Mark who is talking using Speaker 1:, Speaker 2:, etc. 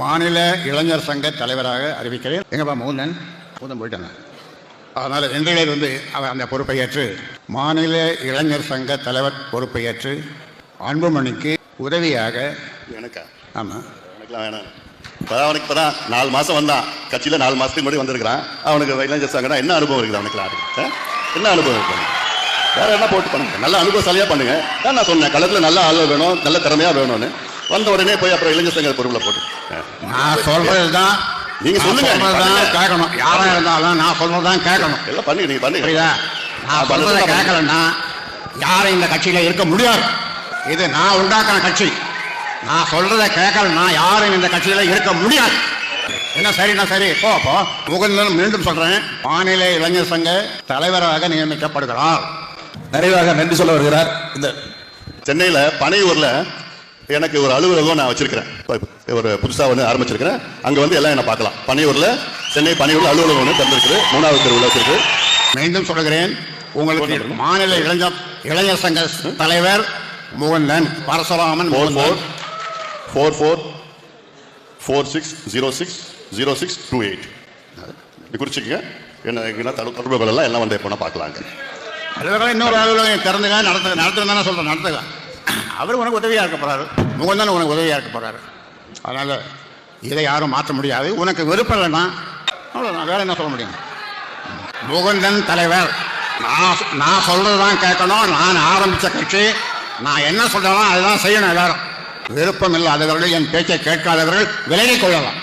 Speaker 1: மாநில இளைஞர் சங்க தலைவராக அறிவிக்கிறேன். எங்கப்பா மோகன் மோகன் போயிட்டாங்க அதனால் இன்றையிலிருந்து அவர் அந்த பொறுப்பை ஏற்று மாநில இளைஞர் சங்க தலைவர் பொறுப்பை ஏற்று அன்புமணிக்கு உதவியாக
Speaker 2: எனக்கா?
Speaker 1: ஆமாம்
Speaker 2: எனக்குலாம் வேணாம். இப்போதான் அவனுக்கு இப்போ தான் நாலு மாதம் வந்தான். கட்சியில் நாலு மாதத்துக்கு முன்னாடி வந்திருக்கிறான். அவனுக்கு இளைஞர் சங்கம்னா என்ன அனுபவம் இருக்குது அவனுக்குலாம் ஆ? என்ன அனுபவம் இருக்கு அவனுக்கு? வேற என்ன போட்டு பண்ணுங்க? நல்ல அனுபவசாலியாக பண்ணுங்க. நான் சொன்னேன் களத்தில் நல்ல ஆள் வேணும் நல்ல திறமையாக வேணும்னு. வந்த உடனே போய் அப்புறம் இளைஞர் சங்க பொறுப்பில் போட்டு.
Speaker 1: நான் சொல்றது தான்
Speaker 2: நீங்க சொல்லுங்க,
Speaker 1: தான். கேட்கணும். யாரா இருந்தாலும் நான் சொல்றது தான் கேட்கணும்.
Speaker 2: எல்லாம் பண்ணுங்க நீங்கள் பண்ணுங்க.
Speaker 1: புரியுதா? நான் சொல்றதை கேட்கலன்னா யாரும் இந்த கட்சியில இருக்க முடியாது. இது நான் உண்டாக்கின கட்சி. நான் சொல்றதை கேட்கலன்னா யாரும் இந்த கட்சியில இருக்க முடியாது. என்ன சரிண்ணா சரி? போ போ. முகுந்தன் மீண்டும் சொல்றேன். மாநில இளைஞர் சங்க தலைவராக நியமிக்கப்படுகிறார்.
Speaker 3: நிறைவாக நன்றி சொல்ல வருகிறார். இந்த
Speaker 2: சென்னையில் பனையூரில் எனக்கு ஒரு அலுவலகம் நான் வச்சிருக்கிறேன். ஒரு புதுசாக ஒன்று ஆரம்பிச்சிருக்கிறேன். அங்கே வந்து எல்லாம் என்ன பார்க்கலாம். பனையூரில் சென்னை பனையூரில் அலுவலகம் ஒன்று திறந்திருக்குது. மூணாவது தெருவில் வச்சிருக்கு.
Speaker 1: மீண்டும் சொல்கிறேன் உங்களுக்கு மாநில இளைஞர் இளைஞர் சங்க தலைவர் Mukundan Parasuraman
Speaker 2: four four four four four six zero six zero six two eight குறிச்சிக்கங்க. என்ன என்ன தடு- தொடர்புகள் எல்லாம் எல்லாம் வந்து எப்போனா பார்க்கலாங்க.
Speaker 1: இன்னொரு அலுவலகம் திறந்துங்க நடத்துங்க நடத்துங்க தானே சொல்கிறேன் நடத்துங்க. அவர் உனக்கு உதவியாக இருக்க போகிறாரு முகந்தன் உனக்கு உதவியாக இருக்க போகிறாரு அதனால் இதை யாரும் மாற்ற முடியாது. உனக்கு விருப்பம் இல்லைன்னா அவ்வளோதான் வேறு என்ன சொல்ல முடியும்? முகுந்தன் தலைவர். நான் நான் சொல்கிறது தான் கேட்கணும். நான் ஆரம்பித்த கட்சி. நான் என்ன சொல்கிறேனோ அதுதான் செய்யணும் எல்லாரும். விருப்பம் இல்லாதவர்கள் என் பேச்சை கேட்காதவர்கள் விலகிக் கொள்ளலாம்.